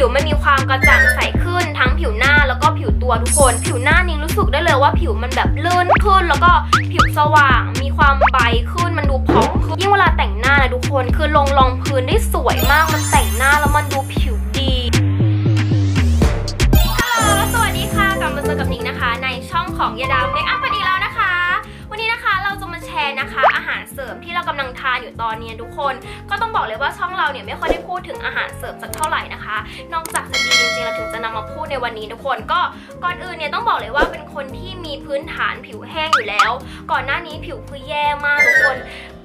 ผิวมันมีความกระจ่างใสขึ้นทั้งผิวหน้าแล้วก็ผิวตัวทุกคน ผิวหน้านิ้งรู้สึกได้เลยว่าผิวมันแบบลื่นขึ้น แล้วก็ผิวสว่าง มีความใบขึ้นมันดูผ่องขึ้นยิ่งเวลาแต่งหน้านะทุกคนคือลงรองพื้นได้สวยมากมันแต่งหน้าแล้วมันดูผิวดีานอยู่ตอนนี้ทุกคน ก็ต้องบอกเลยว่าช่องเราเนี่ยไม่ค่อยได้พูดถึงอาหารเสริมสักเท่าไหร่นะคะ นอกจากจะดีจริงๆเราถึงจะนำมาพูดในวันนี้ทุกคนก็ก่อนอื่นเนี่ยต้องบอกเลยว่าเป็นคนที่มีพื้นฐานผิวแห้งอยู่แล้ว ก่อนหน้านี้ผิวคือแย่มากทุกคน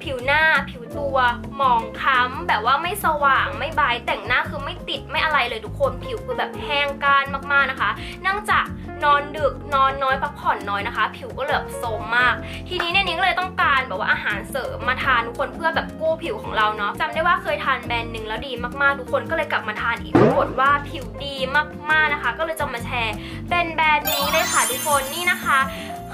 ผิวหน้าผิวตัวหมองคล้ำแบบว่าไม่สว่างไม่บายแต่งหน้าคือไม่ติดไม่อะไรเลยทุกคนผิวคือแบบแห้งก้านมากๆนะคะเนื่องจาก นอนดึกนอนน้อยพักผ่อนน้อยนะคะ ผิวก็เลยแบโทรมมาก ทีนี้เนี่ยนิ้งเลยต้องการแบบว่าอาหารเสริมมาทานทุกคนเพื่อแบบกู้ผิวของเราเนาะจำได้ว่าเคยทานแบรนด์หนึ่งแล้วดีมากๆทุกคนก็เลยกลับมาทานอีกปรากฏว่าผิวดีมากๆนะคะ ก็เลยจะมาแชร์เป็นแบรนด์นี้เลยค่ะทุกคนนี่นะคะ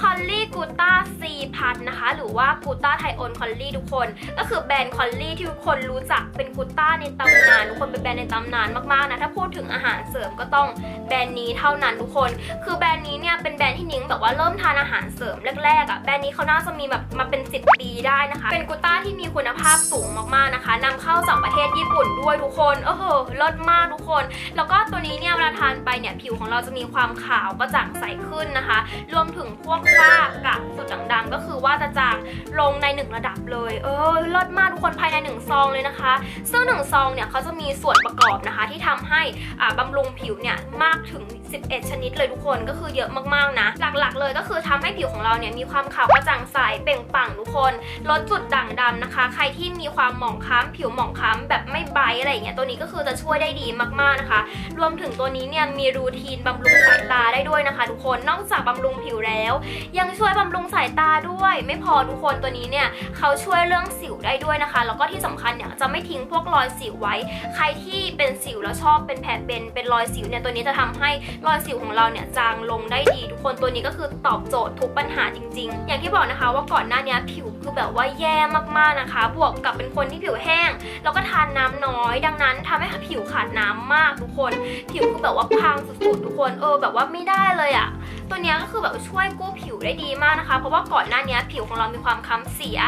คอลลี่กูต้าซีพัทนะคะ หรือว่ากูต้าไทโอนคอลลี่ทุกคน ก็คือแบรนด์คอลลี่ที่ทุกคนรู้จักเป็นกูต้าในตำนานทุกคนเป็นแบรนด์ในตำนานมากๆนะ ถ้าพูดถึงอาหารเสริมก็ต้องแบรนด์นี้เท่านั้นทุกคน คือแบรนด์นี้เนี่ยเป็นแบรนด์ที่นิ้งแบบว่าเริ่มทานอาหารเสริมแรกๆอะ่ะแบรนด์นี้เขาน่าจะมีแบบมาเป็น 10 ปีได้นะคะ เป็นกูต้าที่มีคุณภาพสูงมากๆนะคะนำเข้าจากประเทศญี่ปุ่นด้วยทุกคนเออเหเลิศมากทุกคน แล้วก็ตัวนี้เนี่ยเวลาทานไปเนี่ยผิวของเราจะมีความขาวกระจ่างใสขึ้นนะคะ รวมถึงพวกฝ้ากระจุดด่างๆ ก็คือว่าจะจางลงในหนึ่งระดับเลย เออเลิศมากทุกคนภายในหนึ่งซองเลยนะคะ ซึ่งหนึ่งซองเนี่ยเขาจะมีส่วนประกอบนะคะที่ทำให้อ่าบำรุงผิวเนี่ยมากถึง 11 ชนิดเลยทุกคนก็คือเยอะมากๆนะ หลักๆ เลยก็คือทำให้ผิวของเราเนี่ยมีความขาวกระจ่างใสเปล่งปลั่งทุกคนลดจุดด่างดำนะคะ ใครที่มีความหมองคล้ำผิวหมองคล้ำแบบไม่ไบร์อะไรอย่างเงี้ยตัวนี้ก็คือจะช่วยได้ดีมากๆนะคะ รวมถึงตัวนี้เนี่ยมีรูทีนบำรุงสายตาได้ด้วยนะคะ ทุกคนนอกจากบำรุงผิวแล้ว ยังช่วยบำรุงสายตาด้วย ไม่พอทุกคนตัวนี้เนี่ยเขาช่วยเรื่องสิวได้ด้วยนะคะ แล้วก็ที่สำคัญเนี่ยจะไม่ทิ้งพวกรอยสิวไว้ ใครที่เป็นสิวแล้วชอบเป็นแผลเป็นเป็นรอยสิวเนี่ยตัวนี้จะทำให้รอยสิวของเราเนี่ยจางลงได้ดี ทุกคนตัวนี้ก็คือตอบโจทย์ทุกปัญหาจริง ๆ อย่างที่บอกนะคะว่าก่อนหน้านี้ผิวคือแบบว่าแย่มากๆนะคะ บวกกับเป็นคนที่ผิวแห้ง แล้วก็ทานน้ำน้อย ดังนั้นทำให้ผิวขาดน้ำมากทุกคน ผิวคือแบบว่าพังสุดๆทุกคนเออแบบว่าไม่ได้เลยอะตัวนี้ก็คือแบบช่วยกู้ผิวได้ดีมากนะคะ เพราะว่าก่อนหน้านี้ผิวของเรามีความค้ำเสีย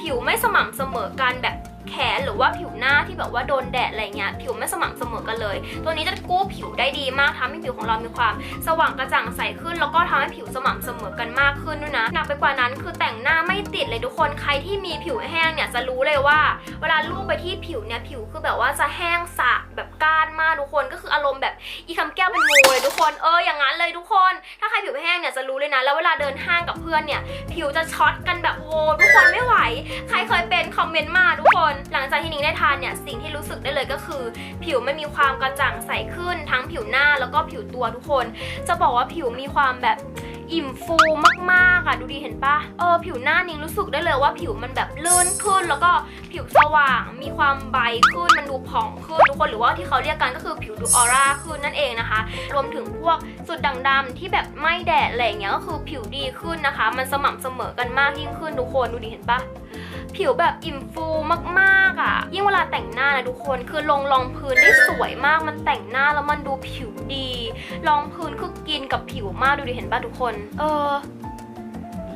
ผิวไม่สม่ำเสมอกันแบบ แขนหรือว่าผิวหน้าที่แบบว่าโดนแดดอะไรเงี้ยผิวไม่สม่ำเสมอกันเลย ตัวนี้จะกู้ผิวได้ดีมากทำให้ผิวของเรามีความ สว่างกระจ่างใสขึ้น แล้วก็ทำให้ผิวสม่ำเสมอกันมากขึ้นด้วยนะหนักไปกว่านั้นคือแต่งหน้าไม่ติดเลยทุกคนใครที่มีผิวแห้งเนี่ยจะรู้เลยว่า เวลาลูบไปที่ผิวเนี่ยผิวคือแบบว่าจะแห้งสะแบบก้านมากทุกคนก็คืออารมณ์แบบอีคำแก้วเป็นงูเลยทุกคนเอออย่างนั้นเลยทุกคน ถ้าใครผิวแห้งเนี่ยจะรู้เลยนะ แล้วเวลาเดินห้างกับเพื่อนเนี่ยผิวจะช็อตกันแบบโวทุกคนไม่ไหว ใครเคยเป็นคอมเมนต์มาทุกคนหลังจากที่นิ้งได้ทานเนี่ยสิ่งที่รู้สึกได้เลยก็คือ ผิวไม่มีความกระจ่างใสขึ้นทั้งผิวหน้าแล้วก็ผิวตัวทุกคน จะบอกว่าผิวมีความแบบ อิ่มฟูมากๆอะดูดีเห็นปะเออผิวหน้านิ้งรู้สึกได้เลยว่าผิวมันแบบลื่นขึ้น แล้วก็ผิวสว่างมีความใบขึ้นมันดูผ่องขึ้นทุกคนหรือว่าที่เขาเรียกกันก็คือผิวดูออร่าขึ้นนั่นเองนะคะ รวมถึงพวกจุดด่างดำที่แบบไม่แดดอะไรอย่างเงี้ยก็คือผิวดีขึ้นนะคะ มันสม่ำเสมอกันมากยิ่งขึ้นทุกคนดูดีเห็นปะผิวแบบอิ่มฟูมากๆอะ ยิ่งเวลาแต่งหน้านะทุกคนคือลงรองพื้นได้สวยมากมันแต่งหน้าแล้วมันดูผิวดีรองพื้นคือกินกับผิวมากดูดิเห็นปะทุกคนเออ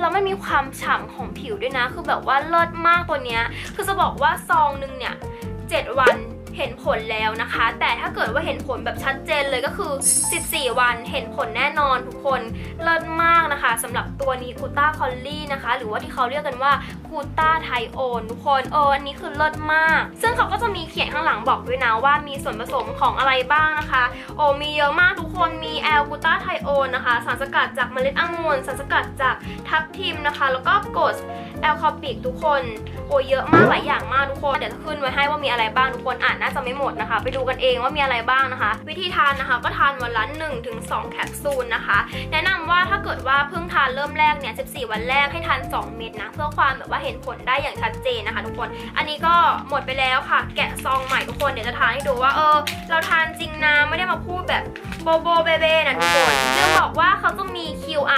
แล้วมันมีความฉ่ำของผิวด้วยนะ คือแบบว่าเลิศมากตัวเนี้ย คือจะบอกว่าซองหนึ่งเนี่ย 7 วัน เห็นผลแล้วนะคะ แต่ถ้าเกิดว่าเห็นผลแบบชัดเจนเลยก็คือ 14 วันเห็นผลแน่นอนทุกคนเลิศมากนะคะสำหรับตัวนี้กูต้าคอลลี่นะคะ หรือว่าที่เขาเรียกกันว่ากูต้าไทโอนทุกคนเอออันนี้คือเลิศมาก ซึ่งเขาก็จะมีเขียนข้างหลังบอกด้วยนะว่ามีส่วนผสมของอะไรบ้างนะคะ โอ้มีเยอะมากทุกคนมีแอลกูต้าไทโอนนะคะ สารสกัดจากเมล็ดองุ่นสารสกัดจากทับทิมนะคะ แล้วก็โกส แอลคอปิกทุกคนโอ้เยอะมากหลายอย่างมากทุกคน เดี๋ยวจะขึ้นไว้ให้ว่ามีอะไรบ้างทุกคนอ่านน่าจะไม่หมดนะคะ ไปดูกันเองว่ามีอะไรบ้างนะคะ วิธีทานนะคะก็ทานวันละ1ถึง2แคปซูลนะคะ แนะนำว่าถ้าเกิดว่าเพิ่งทานเริ่มแรกเนี่ย 14 วันแรกให้ทาน 2 เม็ดนะ เพื่อความแบบว่าเห็นผลได้อย่างชัดเจนนะคะ ทุกคน อันนี้ก็หมดไปแล้วค่ะ แกะซองใหม่ทุกคนเดี๋ยวจะทานให้ดูว่าเออ เราทานจริงนะไม่ได้มาพูดแบบโบโบเบเบ้นะทุกคน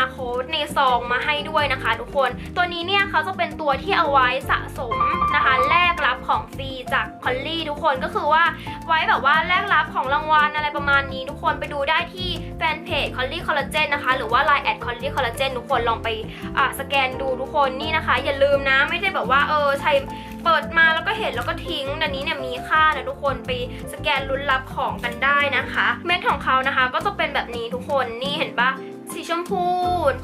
จะบอกว่าเขาจะมี QR code ในซองมาให้ด้วยนะคะทุกคน ตัวนี้เนี่ยเขาจะเป็นตัวที่เอาไว้สะสมนะคะแลกรับของฟรีจากคอลลี่ทุกคนก็คือว่าไว้แบบว่าแลกรับของรางวัลอะไรประมาณนี้ทุกคนไปดูได้ที่แฟนเพจคอลลี่คอลลาเจนนะคะหรือว่า Line แอดคอลลี่คอลลาเจนทุกคนลองไปสแกนดูทุกคนนี่นะคะ อย่าลืมนะไม่ใช่แบบว่าเออใช้เปิดมาแล้วก็เห็นแล้วก็ทิ้งอันนี้เนี่ยมีค่านะทุกคนไปสแกนลุ้นรับของกันได้นะคะ เม็ดของเขานะคะก็จะเป็นแบบนี้ทุกคนนี่เห็นปะ สีชมพู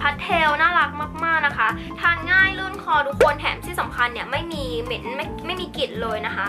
พัดเทลน่ารักมากๆนะคะ ทานง่ายลื่นคอทุกคนแถมที่สำคัญเนี่ยไม่มีเหม็นไม่ไม่มีกลิ่นเลยนะคะ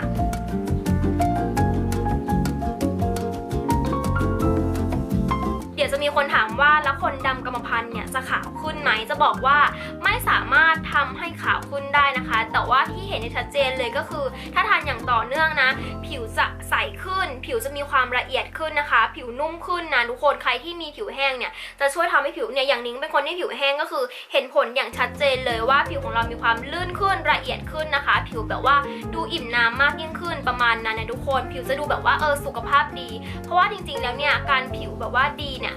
มีคนถามว่าแล้วคนดำกรรมพันธุ์เนี่ยจะขาวขึ้นไหมจะบอกว่าไม่สามารถทำให้ขาวขึ้นได้นะคะ แต่ว่าที่เห็นได้ชัดเจนเลยก็คือ ถ้าทานอย่างต่อเนื่องนะ ผิวจะใสขึ้น ผิวจะมีความละเอียดขึ้นนะคะ ผิวนุ่มขึ้นนะทุกคนใครที่มีผิวแห้งเนี่ยจะช่วยทำให้ผิวเนี่ยอย่างนิ้งเป็นคนที่ผิวแห้งก็คือ เห็นผลอย่างชัดเจนเลยว่าผิวของเรามีความลื่นขึ้นละเอียดขึ้นนะคะ ผิวแบบว่าดูอิ่มน้ำมากยิ่งขึ้นประมาณนั้นนะทุกคน ผิวจะดูแบบว่าเออสุขภาพดี เพราะว่าจริงๆแล้วเนี่ยการผิวแบบว่าดีเนี่ย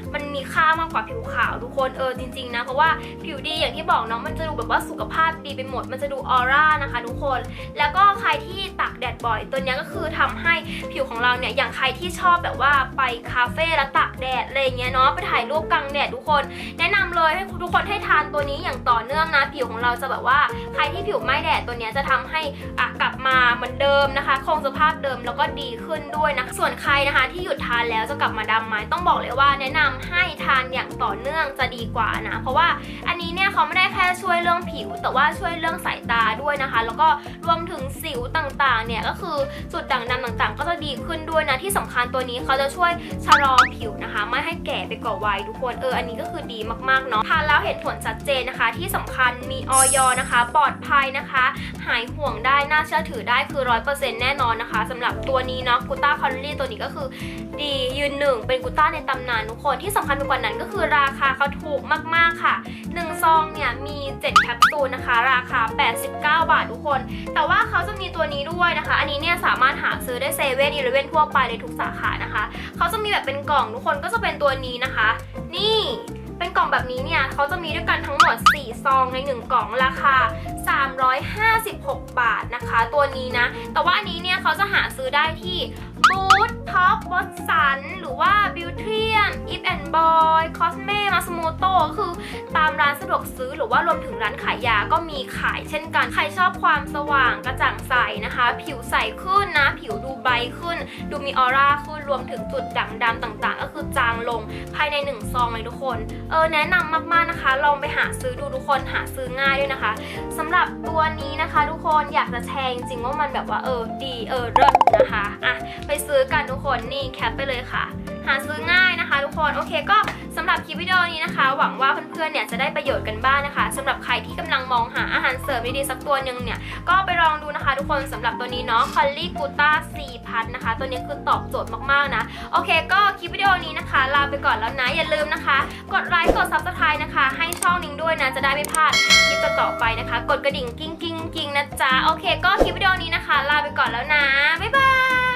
มันมีค่ามากกว่าผิวขาวทุกคนเออจริงๆนะเพราะว่าผิวดีอย่างที่บอกเนาะมันจะดูแบบว่าสุขภาพดีไปหมด มันจะดูออร่านะคะทุกคน แล้วก็ใครที่ตากแดดบ่อย ตัวนี้ก็คือทำให้ผิวของเราเนี่ยอย่างใครที่ชอบแบบว่าไปคาเฟ่แล้วตากแดดอะไรเงี้ยเนาะไปถ่ายรูปกลางแดดทุกคน แนะนำเลยให้ทุกคนให้ทานตัวนี้อย่างต่อเนื่องนะผิวของเราจะแบบว่าใครที่ผิวไม่แดดตัวนี้จะทำให้อะกลับมาเหมือนเดิมนะคะคงสภาพเดิมแล้วก็ดีขึ้นด้วยนะส่วนใครนะคะที่หยุดทานแล้วจะกลับมาดำไหมต้องบอกเลยว่าแนะนำให้ทานอย่างต่อเนื่องจะดีกว่านะ เพราะว่าอันนี้เนี่ยเขาไม่ได้แค่ช่วยเรื่องผิว แต่ว่าช่วยเรื่องสายตาด้วยนะคะ แล้วก็รวมถึงสิวต่างๆ เนี่ยก็คือจุดด่างดำต่างๆ ก็จะดีขึ้นด้วยนะ ที่สำคัญตัวนี้เขาจะช่วยชะลอผิวนะคะ ไม่ให้แก่ไปกว่าวัยทุกคนเอออันนี้ก็คือดีมากๆเนาะทานแล้วเห็นผลชัดเจนนะคะ ที่สำคัญมีออยนะคะ ปลอดภัยนะคะ หายห่วงได้น่าเชื่อถือได้คือร้อยเปอร์เซ็นต์แน่นอนนะคะสำหรับตัวนี้เนาะกูต้าคอลลี่ตัวนี้ก็คือดียืนหนึ่งเป็นกูต้าในตำนานทุกคนที่สำคัญไปกว่านั้นก็คือราคาเขาถูกมากๆค่ะ1ซองเนี่ยมี 7 แคปซูลนะคะ ราคา 89 บาททุกคน แต่ว่าเขาจะมีตัวนี้ด้วยนะคะ อันนี้เนี่ยสามารถหาซื้อได้เซเว่นอีเลเว่นทั่วไปเลยทุกสาขานะคะเขาจะมีแบบเป็นกล่องทุกคนก็จะเป็นตัวนี้นะคะ นี่เป็นกล่องแบบนี้เนี่ยเขาจะมีด้วยกันทั้งหมด 4 ซองใน 1 กล่องราคา 356 บาทนะคะ ตัวนี้นะ แต่ว่าอันนี้เนี่ยเขาจะหาซื้อได้ที่ บูธท็อปวอตสันหรือว่าบิวเทียมอิฟแอนด์บอยคอสเม่มาสมูโตก็คือตามร้านสะดวกซื้อหรือว่ารวมถึงร้านขายยาก็มีขายเช่นกัน ใครชอบความสว่างกระจ่างใสนะคะ ผิวใสขึ้นนะ ผิวดูใบขึ้น ดูมีออร่าขึ้นรวมถึงจุดด่างดำต่างๆ ก็คือจางลงภายในหนึ่งซองเลยทุกคน เออแนะนำมากๆนะคะ ลองไปหาซื้อดูทุกคนหาซื้อง่ายด้วยนะคะสำหรับตัวนี้นะคะ ทุกคนอยากจะแชร์จริงว่ามันแบบว่าเออดีเออเลิศนะคะอะไปซื้อกันทุกคนนี่แคปไปเลยค่ะ หาซื้อง่ายนะคะ ทุกคนโอเคก็สำหรับคลิปวิดีโอนี้นะคะ หวังว่าเพื่อนๆเนี่ยจะได้ประโยชน์กันบ้างนะคะสำหรับใครที่กำลังมองหาอาหารเสริมดีๆสักตัวหนึ่งเนี่ยก็ไปลองดูนะคะ ทุกคนสำหรับตัวนี้เนาะคอลลี่กูต้าซีพัทนะคะ ตัวนี้คือตอบโจทย์มากๆนะโอเค ก็คลิปวิดีโอนี้นะคะ ลาไปก่อนแล้วนะอย่าลืมนะคะ กดไลค์กด subscribe นะคะ ให้ช่องนิ้งด้วยนะจะได้ไม่พลาดคลิปต่อไปนะคะ กดกระดิ่งกิ้งกิ้งกิ้งนะจ๊ะโอเค ก็คลิปวิดีโอนี้นะคะ ลาไปก่อนแล้วนะบ๊ายบาย